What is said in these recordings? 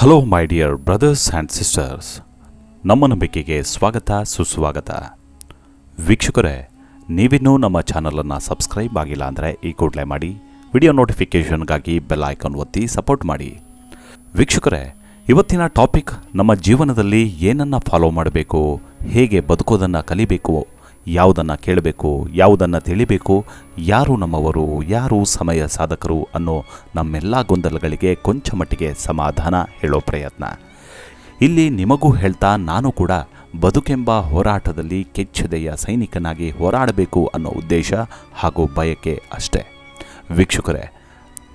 Hello my dear brothers and sisters ನಮ್ಮ ನಂಬಿಕೆಗೆ ಸ್ವಾಗತ, ಸುಸ್ವಾಗತ. ವೀಕ್ಷಕರೇ, ನೀವಿನ್ನೂ ನಮ್ಮ ಚಾನಲನ್ನು ಸಬ್ಸ್ಕ್ರೈಬ್ ಆಗಿಲ್ಲ ಅಂದರೆ ಈ ಕೂಡಲೇ ಮಾಡಿ, ವಿಡಿಯೋ ನೋಟಿಫಿಕೇಷನ್ಗಾಗಿ ಬೆಲ್ ಐಕಾನ್ ಒತ್ತಿ ಸಪೋರ್ಟ್ ಮಾಡಿ. ವೀಕ್ಷಕರೇ, ಇವತ್ತಿನ ಟಾಪಿಕ್ ನಮ್ಮ ಜೀವನದಲ್ಲಿ ಏನನ್ನು ಫಾಲೋ ಮಾಡಬೇಕು, ಹೇಗೆ ಬದುಕೋದನ್ನು ಕಲಿಬೇಕು ಯಾವುದನ್ನು ಕೇಳಬೇಕು, ಯಾವುದನ್ನು ತಿಳಿಬೇಕು, ಯಾರು ನಮ್ಮವರು, ಯಾರು ಸಮಯ ಸಾಧಕರು ಅನ್ನೋ ನಮ್ಮೆಲ್ಲ ಗೊಂದಲಗಳಿಗೆ ಕೊಂಚ ಮಟ್ಟಿಗೆ ಸಮಾಧಾನ ಹೇಳೋ ಪ್ರಯತ್ನ. ಇಲ್ಲಿ ನಿಮಗೂ ಹೇಳ್ತಾ ನಾನು ಕೂಡ ಬದುಕೆಂಬ ಹೋರಾಟದಲ್ಲಿ ಕೆಚ್ಚದೆಯ ಸೈನಿಕನಾಗಿ ಹೋರಾಡಬೇಕು ಅನ್ನೋ ಉದ್ದೇಶ ಹಾಗೂ ಬಯಕೆ ಅಷ್ಟೇ. ವೀಕ್ಷಕರೇ,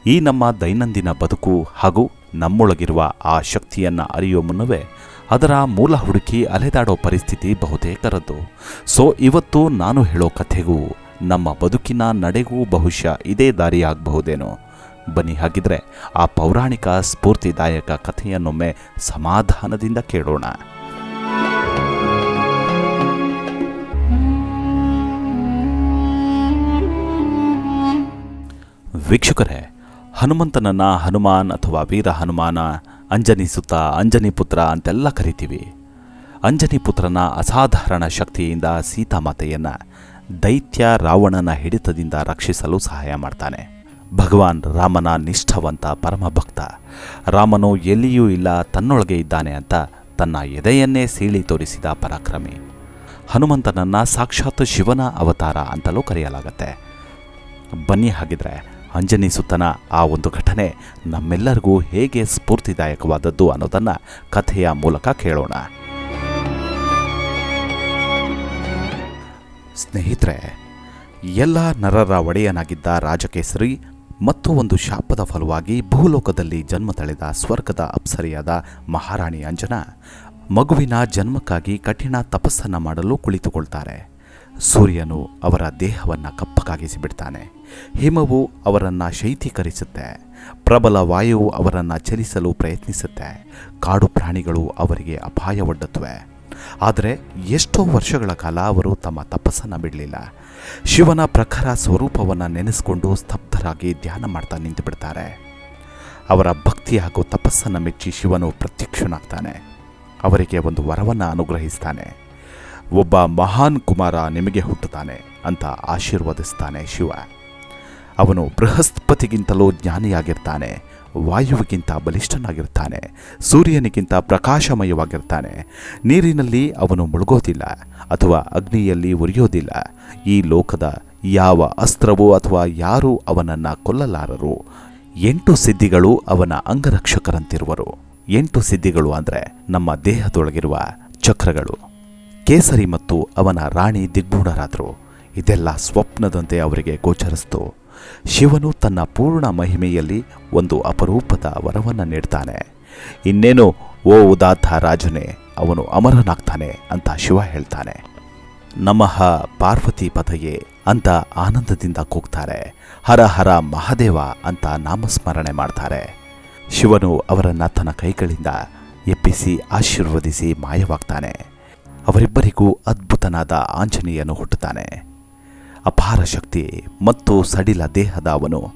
ಈ ನಮ್ಮ ದೈನಂದಿನ ಬದುಕು ಹಾಗೂ ನಮ್ಮೊಳಗಿರುವ ಆ ಶಕ್ತಿಯನ್ನು ಅರಿಯೋ ಮುನ್ನವೇ ಅದರ ಮೂಲ ಹುಡುಕಿ ಅಲೆದಾಡೋ ಪರಿಸ್ಥಿತಿ ಬಹುತೇಕರದ್ದು. ಸೊ ಇವತ್ತು ನಾನು ಹೇಳೋ ಕಥೆಗೂ, ನಮ್ಮ ಬದುಕಿನ ನಡೆಗೂ ಬಹುಶಃ ಇದೇ ದಾರಿಯಾಗಬಹುದೇನೋ. ಬನ್ನಿ ಹಾಗಿದ್ರೆ ಆ ಪೌರಾಣಿಕ ಸ್ಫೂರ್ತಿದಾಯಕ ಕಥೆಯನ್ನೊಮ್ಮೆ ಸಮಾಧಾನದಿಂದ ಕೇಳೋಣ. ವೀಕ್ಷಕರೇ, ಹನುಮಂತನನ್ನ ಹನುಮಾನ್ ಅಥವಾ ವೀರ ಹನುಮಾನ ಅಂಜನಿ ಸುತ್ತ ಅಂಜನಿ ಪುತ್ರ ಅಂತೆಲ್ಲ ಕರಿತೀವಿ. ಅಂಜನಿ ಪುತ್ರನ ಅಸಾಧಾರಣ ಶಕ್ತಿಯಿಂದ ಸೀತಾಮಾತೆಯನ್ನು ದೈತ್ಯ ರಾವಣನ ಹಿಡಿತದಿಂದ ರಕ್ಷಿಸಲು ಸಹಾಯ ಮಾಡ್ತಾನೆ. ಭಗವಾನ್ ರಾಮನ ನಿಷ್ಠವಂತ ಪರಮಭಕ್ತ. ರಾಮನು ಎಲ್ಲಿಯೂ ಇಲ್ಲ, ತನ್ನೊಳಗೆ ಇದ್ದಾನೆ ಅಂತ ತನ್ನ ಎದೆಯನ್ನೇ ಸೀಳಿ ತೋರಿಸಿದ ಪರಾಕ್ರಮಿ. ಹನುಮಂತನನ್ನ ಸಾಕ್ಷಾತ್ ಶಿವನ ಅವತಾರ ಅಂತಲೂ ಕರೆಯಲಾಗತ್ತೆ. ಬನ್ನಿ ಹಾಗಿದ್ರೆ ಅಂಜನಿ ಸುತ್ತನ ಆ ಒಂದು ಘಟನೆ ನಮ್ಮೆಲ್ಲರಿಗೂ ಹೇಗೆ ಸ್ಫೂರ್ತಿದಾಯಕವಾದದ್ದು ಅನ್ನೋದನ್ನು ಕಥೆಯ ಮೂಲಕ ಕೇಳೋಣ. ಸ್ನೇಹಿತರೆ, ಎಲ್ಲ ನರರ ಒಡೆಯನಾಗಿದ್ದ ರಾಜಕೇಸರಿ ಮತ್ತು ಒಂದು ಶಾಪದ ಫಲವಾಗಿ ಭೂಲೋಕದಲ್ಲಿ ಜನ್ಮ ತಳೆದ ಸ್ವರ್ಗದ ಅಪ್ಸರಿಯಾದ ಮಹಾರಾಣಿ ಅಂಜನಾ ಮಗುವಿನ ಜನ್ಮಕ್ಕಾಗಿ ಕಠಿಣ ತಪಸ್ಸನ್ನು ಮಾಡಲು ಕುಳಿತುಕೊಳ್ತಾರೆ. ಸೂರ್ಯನು ಅವರ ದೇಹವನ್ನು ಕಪ್ಪಗಾಗಿಸಿ ಬಿಡ್ತಾನೆ. ಹಿಮವು ಅವರನ್ನು ಶೈತೀಕರಿಸುತ್ತೆ ಪ್ರಬಲ ವಾಯುವು ಅವರನ್ನು ಚಲಿಸಲು ಪ್ರಯತ್ನಿಸುತ್ತೆ. ಕಾಡು ಪ್ರಾಣಿಗಳು ಅವರಿಗೆ ಅಪಾಯ ಒಡ್ಡುತ್ತವೆ. ಆದರೆ ಎಷ್ಟೋ ವರ್ಷಗಳ ಕಾಲ ಅವರು ತಮ್ಮ ತಪಸ್ಸನ್ನು ಬಿಡಲಿಲ್ಲ. ಶಿವನ ಪ್ರಖರ ಸ್ವರೂಪವನ್ನು ನೆನೆಸಿಕೊಂಡು ಸ್ತಬ್ಧರಾಗಿ ಧ್ಯಾನ ಮಾಡ್ತಾ ನಿಂತು ಬಿಡ್ತಾರೆ. ಅವರ ಭಕ್ತಿ ಹಾಗೂ ತಪಸ್ಸನ್ನು ಮೆಚ್ಚಿ ಶಿವನು ಪ್ರತ್ಯಕ್ಷನಾಗ್ತಾನೆ. ಅವರಿಗೆ ಒಂದು ವರವನ್ನು ಅನುಗ್ರಹಿಸ್ತಾನೆ. ಒಬ್ಬ ಮಹಾನ್ ಕುಮಾರ ನಿಮಗೆ ಹುಟ್ಟುತ್ತಾನೆ ಅಂತ ಆಶೀರ್ವದಿಸ್ತಾನೆ ಶಿವ. ಅವನು ಬೃಹಸ್ಪತಿಗಿಂತಲೂ ಜ್ಞಾನಿಯಾಗಿರ್ತಾನೆ, ವಾಯುವಿಗಿಂತ ಬಲಿಷ್ಠನಾಗಿರ್ತಾನೆ, ಸೂರ್ಯನಿಗಿಂತ ಪ್ರಕಾಶಮಯವಾಗಿರ್ತಾನೆ. ನೀರಿನಲ್ಲಿ ಅವನು ಮುಳುಗೋದಿಲ್ಲ ಅಥವಾ ಅಗ್ನಿಯಲ್ಲಿ ಉರಿಯೋದಿಲ್ಲ. ಈ ಲೋಕದ ಯಾವ ಅಸ್ತ್ರವೂ ಅಥವಾ ಯಾರೂ ಅವನನ್ನು ಕೊಲ್ಲಲಾರರು. ಎಂಟು ಸಿದ್ಧಿಗಳು ಅವನ ಅಂಗರಕ್ಷಕರಂತಿರುವರು. ಎಂಟು ಸಿದ್ಧಿಗಳು ಅಂದರೆ ನಮ್ಮ ದೇಹದೊಳಗಿರುವ ಚಕ್ರಗಳು. ಕೇಸರಿ ಮತ್ತು ಅವನ ರಾಣಿ ದಿಗ್ಭೂಢರಾದರು ಇದೆಲ್ಲ ಸ್ವಪ್ನದಂತೆ ಅವರಿಗೆ ಗೋಚರಿಸಿತು. ಶಿವನು ತನ್ನ ಪೂರ್ಣ ಮಹಿಮೆಯಲ್ಲಿ ಒಂದು ಅಪರೂಪದ ವರವನ್ನು ನೀಡ್ತಾನೆ. ಇನ್ನೇನು, ಓ ಉದಾತ್ತ ರಾಜನೇ, ಅವನು ಅಮರನಾಗ್ತಾನೆ ಅಂತ ಶಿವ ಹೇಳ್ತಾನೆ. ನಮಃ ಪಾರ್ವತಿ ಪದಯೇ ಅಂತ ಆನಂದದಿಂದ ಕೂಗ್ತಾರೆ. ಹರ ಹರ ಮಹಾದೇವ ಅಂತ ನಾಮಸ್ಮರಣೆ ಮಾಡ್ತಾರೆ. ಶಿವನು ಅವರನ್ನು ತನ್ನ ಕೈಗಳಿಂದ ಎಪ್ಪಿಸಿ ಆಶೀರ್ವದಿಸಿ ಮಾಯವಾಗ್ತಾನೆ. ಅವರಿಬ್ಬರಿಗೂ ಅದ್ಭುತನಾದ ಆಂಜನೇಯನು ಹುಟ್ಟುತ್ತಾನೆ. ಅಪಾರ ಶಕ್ತಿ ಮತ್ತು ಸಡಿಲ ದೇಹದ ಅವನು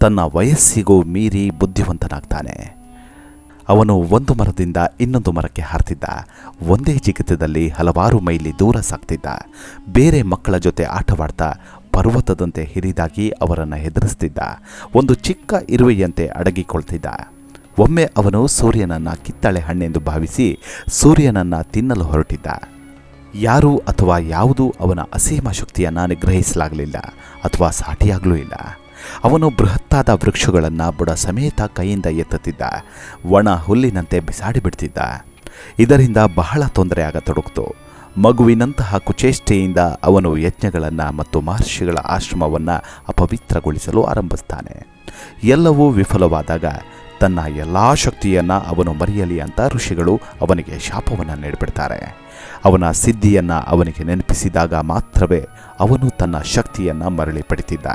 ತನ್ನ ವಯಸ್ಸಿಗೂ ಮೀರಿ ಬುದ್ಧಿವಂತನಾಗ್ತಾನೆ. ಅವನು ಒಂದು ಮರದಿಂದ ಇನ್ನೊಂದು ಮರಕ್ಕೆ ಹಾರ್ತಿದ್ದ. ಒಂದೇ ಜಿಗಿತದಲ್ಲಿ ಹಲವಾರು ಮೈಲಿ ದೂರ ಸಾಗ್ತಿದ್ದ. ಬೇರೆ ಮಕ್ಕಳ ಜೊತೆ ಆಟವಾಡ್ತಾ ಪರ್ವತದಂತೆ ಹಿರಿದಾಗಿ ಅವರನ್ನು ಹೆದರಿಸ್ತಿದ್ದ. ಒಂದು ಚಿಕ್ಕ ಇರುವೆಯಂತೆ ಅಡಗಿಕೊಳ್ತಿದ್ದ. ಒಮ್ಮೆ ಅವನು ಸೂರ್ಯನನ್ನು ಕಿತ್ತಳೆ ಹಣ್ಣೆಂದು ಭಾವಿಸಿ ಸೂರ್ಯನನ್ನ ತಿನ್ನಲು ಹೊರಟಿದ್ದ. ಯಾರು ಅಥವಾ ಯಾವುದು ಅವನ ಅಸೀಮ ಶಕ್ತಿಯನ್ನು ನಿಗ್ರಹಿಸಲಾಗಲಿಲ್ಲ ಅಥವಾ ಸಾಟಿಯಾಗಲೂ ಇಲ್ಲ. ಅವನು ಬೃಹತ್ತಾದ ವೃಕ್ಷಗಳನ್ನು ಬುಡ ಸಮೇತ ಕೈಯಿಂದ ಎತ್ತುತ್ತಿದ್ದ, ಒಣ ಹುಲ್ಲಿನಂತೆ ಬಿಸಾಡಿಬಿಡ್ತಿದ್ದ ಇದರಿಂದ ಬಹಳ ತೊಂದರೆ ಆಗತೊಡಗಿತು ಮಗುವಿನಂತಹ ಕುಚೇಷ್ಟೆಯಿಂದ ಅವನು ಯಜ್ಞಗಳನ್ನು ಮತ್ತು ಮಹರ್ಷಿಗಳ ಆಶ್ರಮವನ್ನು ಅಪವಿತ್ರಗೊಳಿಸಲು ಆರಂಭಿಸ್ತಾನೆ. ಎಲ್ಲವೂ ವಿಫಲವಾದಾಗ ತನ್ನ ಎಲ್ಲ ಶಕ್ತಿಯನ್ನು ಅವನು ಮರೆಯಲಿ ಅಂತ ಋಷಿಗಳು ಅವನಿಗೆ ಶಾಪವನ್ನು ನೀಡಿಬಿಡ್ತಾರೆ. ಅವನ ಸಿದ್ಧಿಯನ್ನು ಅವನಿಗೆ ನೆನಪಿಸಿದಾಗ ಮಾತ್ರವೇ ಅವನು ತನ್ನ ಶಕ್ತಿಯನ್ನು ಮರಳಿ ಪಡಿತಿದ್ದ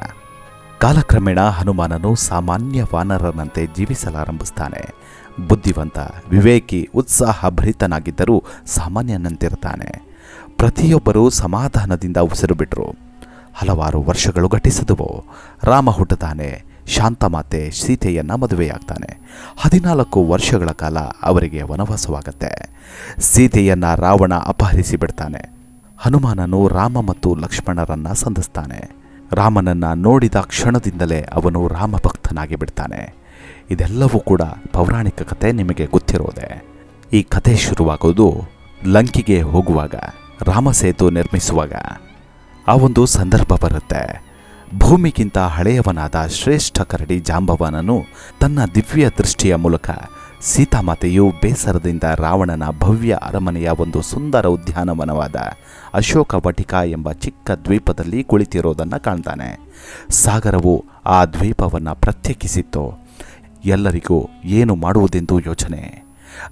ಕಾಲಕ್ರಮೇಣ ಹನುಮಾನನು ಸಾಮಾನ್ಯ ವಾನರನಂತೆ ಜೀವಿಸಲಾರಂಭಿಸ್ತಾನೆ. ಬುದ್ಧಿವಂತ, ವಿವೇಕಿ ಉತ್ಸಾಹ ಭರಿತನಾಗಿದ್ದರೂ ಸಾಮಾನ್ಯನಂತಿರ್ತಾನೆ. ಪ್ರತಿಯೊಬ್ಬರೂ ಸಮಾಧಾನದಿಂದ ಉಸಿರು ಬಿಟ್ಟರು ಹಲವಾರು ವರ್ಷಗಳು ಘಟಿಸಿದವು ರಾಮ ಹುಟ್ಟುತ್ತಾನೆ ಶಾಂತಮಾತೆ ಸೀತೆಯನ್ನ ಮದುವೆಯಾಗ್ತಾನೆ. ಹದಿನಾಲ್ಕು ವರ್ಷಗಳ ಕಾಲ ಅವರಿಗೆ ವನವಾಸವಾಗತ್ತೆ. ಸೀತೆಯನ್ನ ರಾವಣ ಅಪಹರಿಸಿ ಬಿಡ್ತಾನೆ. ಹನುಮಾನನು ರಾಮ ಮತ್ತು ಲಕ್ಷ್ಮಣರನ್ನ ಸಂಧಿಸ್ತಾನೆ. ರಾಮನನ್ನ ನೋಡಿದ ಕ್ಷಣದಿಂದಲೇ ಅವನು ರಾಮ ಭಕ್ತನಾಗಿ ಬಿಡ್ತಾನೆ. ಇದೆಲ್ಲವೂ ಕೂಡ ಪೌರಾಣಿಕ ಕತೆ ನಿಮಗೆ ಗೊತ್ತಿರೋದೆ. ಈ ಕತೆ ಶುರುವಾಗೋದು ಲಂಕಿಗೆ ಹೋಗುವಾಗ ರಾಮಸೇತು ನಿರ್ಮಿಸುವಾಗ. ಆ ಒಂದು ಸಂದರ್ಭ ಬರುತ್ತೆ. ಭೂಮಿಗಿಂತ ಹಳೆಯವನಾದ ಶ್ರೇಷ್ಠ ಕರಡಿ ಜಾಂಬವನನು ತನ್ನ ದಿವ್ಯ ದೃಷ್ಟಿಯ ಮೂಲಕ ಸೀತಾಮಾತೆಯು ಬೇಸರದಿಂದ ರಾವಣನ ಭವ್ಯ ಅರಮನೆಯ ಒಂದು ಸುಂದರ ಉದ್ಯಾನವನವಾದ ಅಶೋಕ ವಟಿಕ ಎಂಬ ಚಿಕ್ಕ ದ್ವೀಪದಲ್ಲಿ ಕುಳಿತಿರೋದನ್ನು ಕಾಣ್ತಾನೆ. ಸಾಗರವು ಆ ದ್ವೀಪವನ್ನು ಪ್ರತ್ಯೇಕಿಸಿತ್ತು. ಎಲ್ಲರಿಗೂ ಏನು ಮಾಡುವುದೆಂದು ಯೋಚನೆ.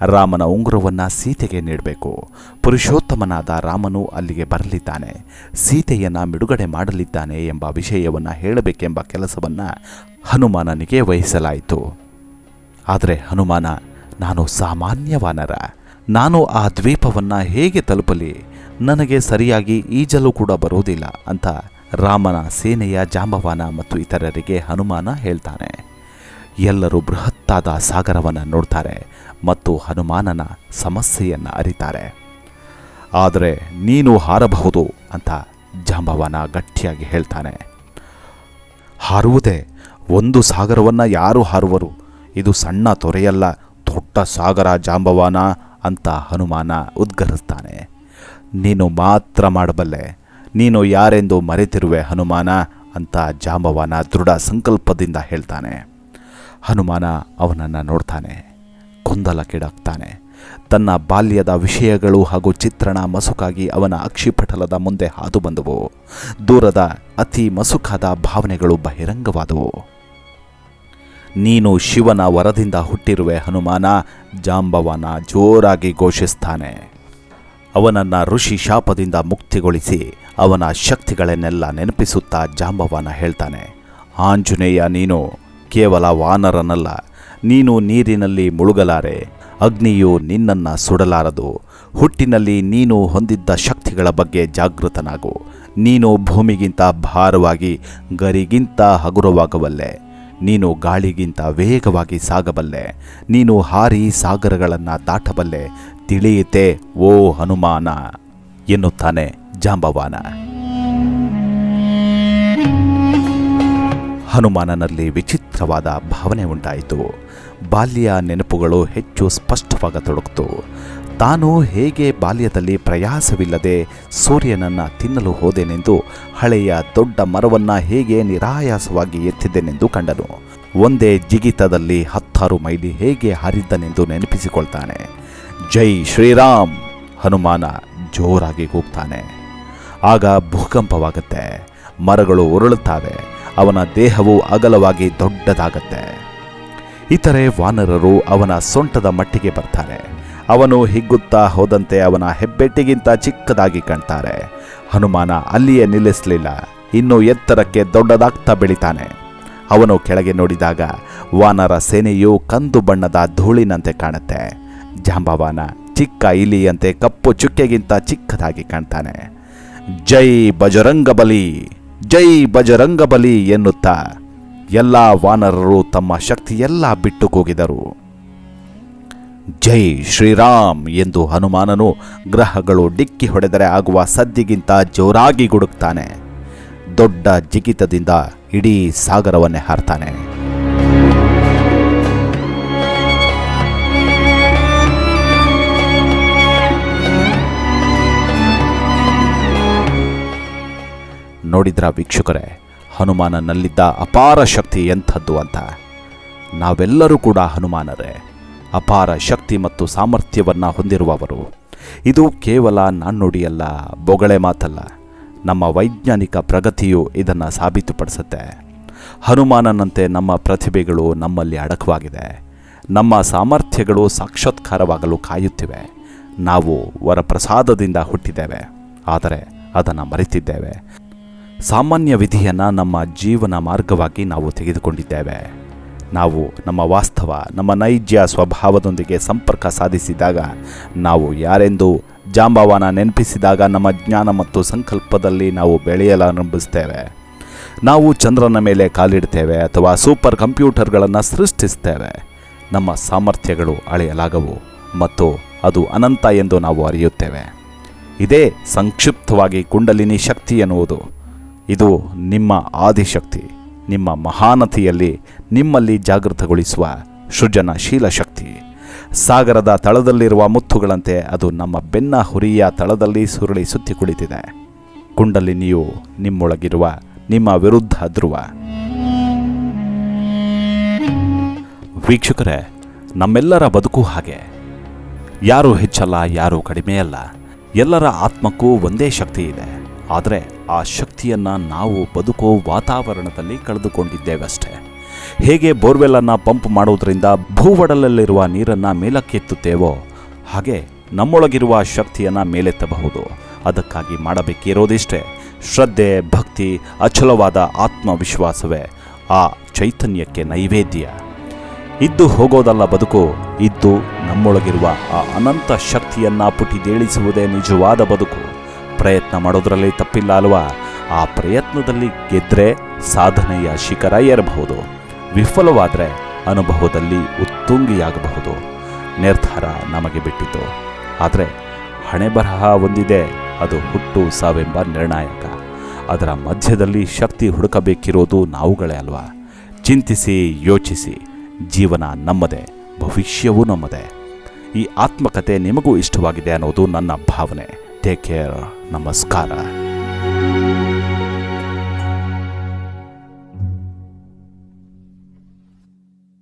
ರಾಮನ ಉಂಗುರವನ್ನು ಸೀತೆಗೆ ನೀಡಬೇಕು. ಪುರುಷೋತ್ತಮನಾದ ರಾಮನು ಅಲ್ಲಿಗೆ ಬರಲಿದ್ದಾನೆ. ಸೀತೆಯನ್ನು ಬಿಡುಗಡೆ ಮಾಡಲಿದ್ದಾನೆ ಎಂಬ ವಿಷಯವನ್ನು ಹೇಳಬೇಕೆಂಬ ಕೆಲಸವನ್ನು ಹನುಮಾನನಿಗೆ ವಹಿಸಲಾಯಿತು. ಆದರೆ ಹನುಮಾನ, ನಾನು ಸಾಮಾನ್ಯವಾನರ. ನಾನು ಆ ದ್ವೀಪವನ್ನು ಹೇಗೆ ತಲುಪಲಿ? ನನಗೆ ಸರಿಯಾಗಿ ಈಜಲು ಕೂಡ ಬರುವುದಿಲ್ಲ ಅಂತ ರಾಮನ ಸೇನೆಯ ಜಾಂಬವಾನ ಮತ್ತು ಇತರರಿಗೆ ಹನುಮಾನ ಹೇಳ್ತಾನೆ. ಎಲ್ಲರೂ ಬೃಹತ್ತಾದ ಸಾಗರವನ್ನು ನೋಡ್ತಾರೆ ಮತ್ತು ಹನುಮಾನನ ಸಮಸ್ಯೆಯನ್ನು ಅರಿತಾರೆ. ಆದರೆ ನೀನು ಹಾರಬಹುದು ಅಂತ ಜಾಂಬವನ ಗಟ್ಟಿಯಾಗಿ ಹೇಳ್ತಾನೆ. ಹಾರುವುದೇ ಒಂದು ಸಾಗರವನ್ನು ಯಾರು ಹಾರುವರು? ಇದು ಸಣ್ಣ ತೊರೆಯಲ್ಲ, ದೊಡ್ಡ ಸಾಗರ ಜಾಂಬವಾನ ಅಂತ ಹನುಮಾನ ಉದ್ಗರಿಸ್ತಾನೆ. ನೀನು ಮಾತ್ರ ಮಾಡಬಲ್ಲೆ, ನೀನು ಯಾರೆಂದು ಮರೆತಿರುವೆ ಹನುಮಾನ ಅಂತ ಜಾಂಬವಾನ ದೃಢ ಸಂಕಲ್ಪದಿಂದ ಹೇಳ್ತಾನೆ. ಹನುಮಾನ ಅವನನ್ನು ನೋಡ್ತಾನೆ, ಗೊಂದಲಕ್ಕೀಡಾಗ್ತಾನೆ. ತನ್ನ ಬಾಲ್ಯದ ವಿಷಯಗಳು ಹಾಗೂ ಚಿತ್ರಣ ಮಸುಕಾಗಿ ಅವನ ಅಕ್ಷಿಪಟಲದ ಮುಂದೆ ಹಾದು ಬಂದವು. ದೂರದ ಅತಿ ಮಸುಕಾದ ಭಾವನೆಗಳು ಬಹಿರಂಗವಾದವು. ನೀನು ಶಿವನ ವರದಿಂದ ಹುಟ್ಟಿರುವೆ ಹನುಮಾನ, ಜಾಂಬವನ ಜೋರಾಗಿ ಘೋಷಿಸ್ತಾನೆ. ಅವನನ್ನ ಋಷಿ ಶಾಪದಿಂದ ಮುಕ್ತಿಗೊಳಿಸಿ ಅವನ ಶಕ್ತಿಗಳನ್ನೆಲ್ಲ ನೆನಪಿಸುತ್ತಾ ಜಾಂಬವನ ಹೇಳ್ತಾನೆ, ಆಂಜನೇಯ, ನೀನು ಕೇವಲ ವಾನರನಲ್ಲ, ನೀನು ನೀರಿನಲ್ಲಿ ಮುಳುಗಲಾರೆ, ಅಗ್ನಿಯು ನಿನ್ನನ್ನ ಸುಡಲಾರದು. ಹುಟ್ಟಿನಲ್ಲಿ ನೀನು ಹೊಂದಿದ್ದ ಶಕ್ತಿಗಳ ಬಗ್ಗೆ ಜಾಗೃತನಾಗು. ನೀನು ಭೂಮಿಗಿಂತ ಭಾರವಾಗಿ, ಗರಿಗಿಂತ ಹಗುರವಾಗಬಲ್ಲೆ. ನೀನು ಗಾಳಿಗಿಂತ ವೇಗವಾಗಿ ಸಾಗಬಲ್ಲೆ. ನೀನು ಹಾರಿ ಸಾಗರಗಳನ್ನು ದಾಟಬಲ್ಲೆ. ತಿಳಿಯಿತೆ, ಓ ಹನುಮಾನ, ಎನ್ನುತ್ತಾನೆ ಜಾಂಬವಾನ. ಹನುಮಾನನಲ್ಲಿ ವಿಚಿತ್ರವಾದ ಭಾವನೆ ಉಂಟಾಯಿತು. ಬಾಲ್ಯ ನೆನಪುಗಳು ಹೆಚ್ಚು ಸ್ಪಷ್ಟವಾಗತೊಡಗಿತು. ತಾನು ಹೇಗೆ ಬಾಲ್ಯದಲ್ಲಿ ಪ್ರಯಾಸವಿಲ್ಲದೆ ಸೂರ್ಯನನ್ನು ತಿನ್ನಲು ಹೋದೆನೆಂದು, ಹಳೆಯ ದೊಡ್ಡ ಮರವನ್ನು ಹೇಗೆ ನಿರಾಯಾಸವಾಗಿ ಎತ್ತಿದ್ದೆನೆಂದು ಕಂಡನು. ಒಂದೇ ಜಿಗಿತದಲ್ಲಿ ಹತ್ತಾರು ಮೈಲಿ ಹೇಗೆ ಹಾರಿದ್ದನೆಂದು ನೆನಪಿಸಿಕೊಳ್ತಾನೆ. ಜೈ ಶ್ರೀರಾಮ್! ಹನುಮಾನ ಜೋರಾಗಿ ಕೂಗ್ತಾನೆ. ಆಗ ಭೂಕಂಪವಾಗುತ್ತೆ. ಮರಗಳು ಉರುಳುತ್ತವೆ. ಅವನ ದೇಹವು ಅಗಲವಾಗಿ ದೊಡ್ಡದಾಗತ್ತೆ. ಇತರೆ ವಾನರರು ಅವನ ಸೊಂಟದ ಮಟ್ಟಿಗೆ ಬರ್ತಾರೆ. ಅವನು ಹಿಗ್ಗುತ್ತಾ ಹೋದಂತೆ ಅವನ ಹೆಬ್ಬೆಟ್ಟಿಗಿಂತ ಚಿಕ್ಕದಾಗಿ ಕಾಣ್ತಾರೆ. ಹನುಮಾನ ಅಲ್ಲಿಯೇ ನಿಲ್ಲಿಸಲಿಲ್ಲ. ಇನ್ನು ಎತ್ತರಕ್ಕೆ ದೊಡ್ಡದಾಗ್ತಾ ಬೆಳಿತಾನೆ. ಅವನು ಕೆಳಗೆ ನೋಡಿದಾಗ ವಾನರ ಸೇನೆಯು ಕಂದು ಬಣ್ಣದ ಧೂಳಿನಂತೆ ಕಾಣುತ್ತೆ. ಜಾಂಬವಾನ ಚಿಕ್ಕ ಇಲಿಯಂತೆ ಕಪ್ಪು ಚುಕ್ಕೆಗಿಂತ ಚಿಕ್ಕದಾಗಿ ಕಾಣ್ತಾನೆ. ಜೈ ಬಜರಂಗಬಲಿ ಜೈ ಬಜರಂಗಬಲಿ ಎನ್ನುತ್ತಾ ಎಲ್ಲ ವಾನರರು ತಮ್ಮ ಶಕ್ತಿಯೆಲ್ಲ ಬಿಟ್ಟು ಕೂಗಿದರು. ಜೈ ಶ್ರೀರಾಮ್ ಎಂದು ಹನುಮಾನನು ಗ್ರಹಗಳು ಡಿಕ್ಕಿ ಹೊಡೆದರೆ ಆಗುವ ಸದ್ದಿಗಿಂತ ಜೋರಾಗಿ ಗುಡುಕ್ತಾನೆ. ದೊಡ್ಡ ಜಿಗಿತದಿಂದ ಇಡೀ ಸಾಗರವನ್ನೇ ಹಾರ್ತಾನೆ. ನೋಡಿದ್ರ ವೀಕ್ಷಕರೇ? ಹನುಮಾನನಲ್ಲಿದ್ದ ಅಪಾರ ಶಕ್ತಿ ಎಂಥದ್ದು ಅಂತ. ನಾವೆಲ್ಲರೂ ಕೂಡ ಹನುಮಾನರೇ. ಅಪಾರ ಶಕ್ತಿ ಮತ್ತು ಸಾಮರ್ಥ್ಯವನ್ನು ಹೊಂದಿರುವವರು. ಇದು ಕೇವಲ ನಾಣ್ಣುಡಿಯಲ್ಲ ಬೊಗಳೆ ಮಾತಲ್ಲ. ನಮ್ಮ ವೈಜ್ಞಾನಿಕ ಪ್ರಗತಿಯು ಇದನ್ನು ಸಾಬೀತುಪಡಿಸುತ್ತೆ. ಹನುಮಾನನಂತೆ ನಮ್ಮ ಪ್ರತಿಭೆಗಳು ನಮ್ಮಲ್ಲಿ ಅಡಕವಾಗಿದೆ. ನಮ್ಮ ಸಾಮರ್ಥ್ಯಗಳು ಸಾಕ್ಷಾತ್ಕಾರವಾಗಲು ಕಾಯುತ್ತಿವೆ. ನಾವು ವರಪ್ರಸಾದದಿಂದ ಹುಟ್ಟಿದ್ದೇವೆ. ಆದರೆ ಅದನ್ನು ಮರೆತಿದ್ದೇವೆ. ಸಾಮಾನ್ಯ ವಿಧಿಯನ್ನು ನಮ್ಮ ಜೀವನ ಮಾರ್ಗವಾಗಿ ನಾವು ತೆಗೆದುಕೊಂಡಿದ್ದೇವೆ. ನಾವು ನಮ್ಮ ವಾಸ್ತವ, ನಮ್ಮ ನೈಜ ಸ್ವಭಾವದೊಂದಿಗೆ ಸಂಪರ್ಕ ಸಾಧಿಸಿದಾಗ, ನಾವು ಯಾರೆಂದು ಜಾಂಬವಾನ ನೆನಪಿಸಿದಾಗ ನಮ್ಮ ಜ್ಞಾನ ಮತ್ತು ಸಂಕಲ್ಪದಲ್ಲಿ ನಾವು ಬೆಳೆಯಲಾರಂಭಿಸ್ತೇವೆ ನಾವು ಚಂದ್ರನ ಮೇಲೆ ಕಾಲಿಡ್ತೇವೆ ಅಥವಾ ಸೂಪರ್ ಕಂಪ್ಯೂಟರ್ಗಳನ್ನು ಸೃಷ್ಟಿಸ್ತೇವೆ ನಮ್ಮ ಸಾಮರ್ಥ್ಯಗಳು ಅಳೆಯಲಾಗವು ಮತ್ತು ಅದು ಅನಂತ ಎಂದು ನಾವು ಅರಿಯುತ್ತೇವೆ. ಇದೇ ಸಂಕ್ಷಿಪ್ತವಾಗಿ ಕುಂಡಲಿನಿ ಶಕ್ತಿ ಎನ್ನುವುದು. ಇದು ನಿಮ್ಮ ಆದಿಶಕ್ತಿ, ನಿಮ್ಮ ಮಹಾನತಿಯಲ್ಲಿ ನಿಮ್ಮಲ್ಲಿ ಜಾಗೃತಗೊಳಿಸುವ ಸೃಜನಶೀಲ ಶಕ್ತಿ. ಸಾಗರದ ತಳದಲ್ಲಿರುವ ಮುತ್ತುಗಳಂತೆ ಅದು ನಮ್ಮ ಬೆನ್ನ ಹುರಿಯ ತಳದಲ್ಲಿ ಸುರುಳಿ ಸುತ್ತಿ ಕುಳಿತಿದೆ. ಕುಂಡಲಿನಿಯು ನಿಮ್ಮೊಳಗಿರುವ ನಿಮ್ಮ ವಿರುದ್ಧ ಧ್ರುವ. ವೀಕ್ಷಕರೇ, ನಮ್ಮೆಲ್ಲರ ಬದುಕು ಹಾಗೆ. ಯಾರು ಹೆಚ್ಚಲ್ಲ, ಯಾರು ಕಡಿಮೆಯಲ್ಲ ಎಲ್ಲರ ಆತ್ಮಕ್ಕೂ ಒಂದೇ ಶಕ್ತಿ ಇದೆ. ಆದರೆ ಆ ಶಕ್ತಿಯನ್ನು ನಾವು ಬದುಕೋ ವಾತಾವರಣದಲ್ಲಿ ಕಳೆದುಕೊಂಡಿದ್ದೇವಷ್ಟೇ. ಹೇಗೆ ಬೋರ್ವೆಲ್ಲನ್ನು ಪಂಪ್ ಮಾಡುವುದರಿಂದ ಭೂವಡಲಲ್ಲಿರುವ ನೀರನ್ನು ಮೇಲಕ್ಕೆತ್ತುತ್ತೇವೋ, ಹಾಗೆ ನಮ್ಮೊಳಗಿರುವ ಶಕ್ತಿಯನ್ನು ಮೇಲೆತ್ತಬಹುದು. ಅದಕ್ಕಾಗಿ ಮಾಡಬೇಕಿರೋದಿಷ್ಟೇ. ಶ್ರದ್ಧೆ, ಭಕ್ತಿ, ಅಚಲವಾದ ಆತ್ಮವಿಶ್ವಾಸವೇ ಆ ಚೈತನ್ಯಕ್ಕೆ ನೈವೇದ್ಯ. ಇದ್ದು ಹೋಗೋದಲ್ಲ ಬದುಕು, ಇದ್ದು ನಮ್ಮೊಳಗಿರುವ ಆ ಅನಂತ ಶಕ್ತಿಯನ್ನು ಪುಟಿದೇಳಿಸುವುದೇ ನಿಜವಾದ ಬದುಕು. ಪ್ರಯತ್ನ ಮಾಡೋದರಲ್ಲಿ ತಪ್ಪಿಲ್ಲ ಅಲ್ವಾ? ಆ ಪ್ರಯತ್ನದಲ್ಲಿ ಗೆದ್ದರೆ ಸಾಧನೆಯ ಶಿಖರ ಏರಬಹುದು. ವಿಫಲವಾದರೆ ಅನುಭವದಲ್ಲಿ ಉತ್ತುಂಗಿಯಾಗಬಹುದು. ನಿರ್ಧಾರ ನಮಗೆ ಬಿಟ್ಟಿತು. ಆದರೆ ಹಣೆ ಬರಹ ಒಂದಿದೆ, ಅದು ಹುಟ್ಟು ಸಾವೆಂಬ ನಿರ್ಣಾಯಕ. ಅದರ ಮಧ್ಯದಲ್ಲಿ ಶಕ್ತಿ ಹುಡುಕಬೇಕಿರೋದು ನಾವುಗಳೇ ಅಲ್ವಾ? ಚಿಂತಿಸಿ, ಯೋಚಿಸಿ. ಜೀವನ ನಮ್ಮದೇ, ಭವಿಷ್ಯವೂ ನಮ್ಮದೇ. ಈ ಆತ್ಮಕತೆ ನಿಮಗೂ ಇಷ್ಟವಾಗಿದೆ ಅನ್ನೋದು ನನ್ನ ಭಾವನೆ. ಟೇಕ್ ಕೇರ್ ನಮಸ್ಕಾರ.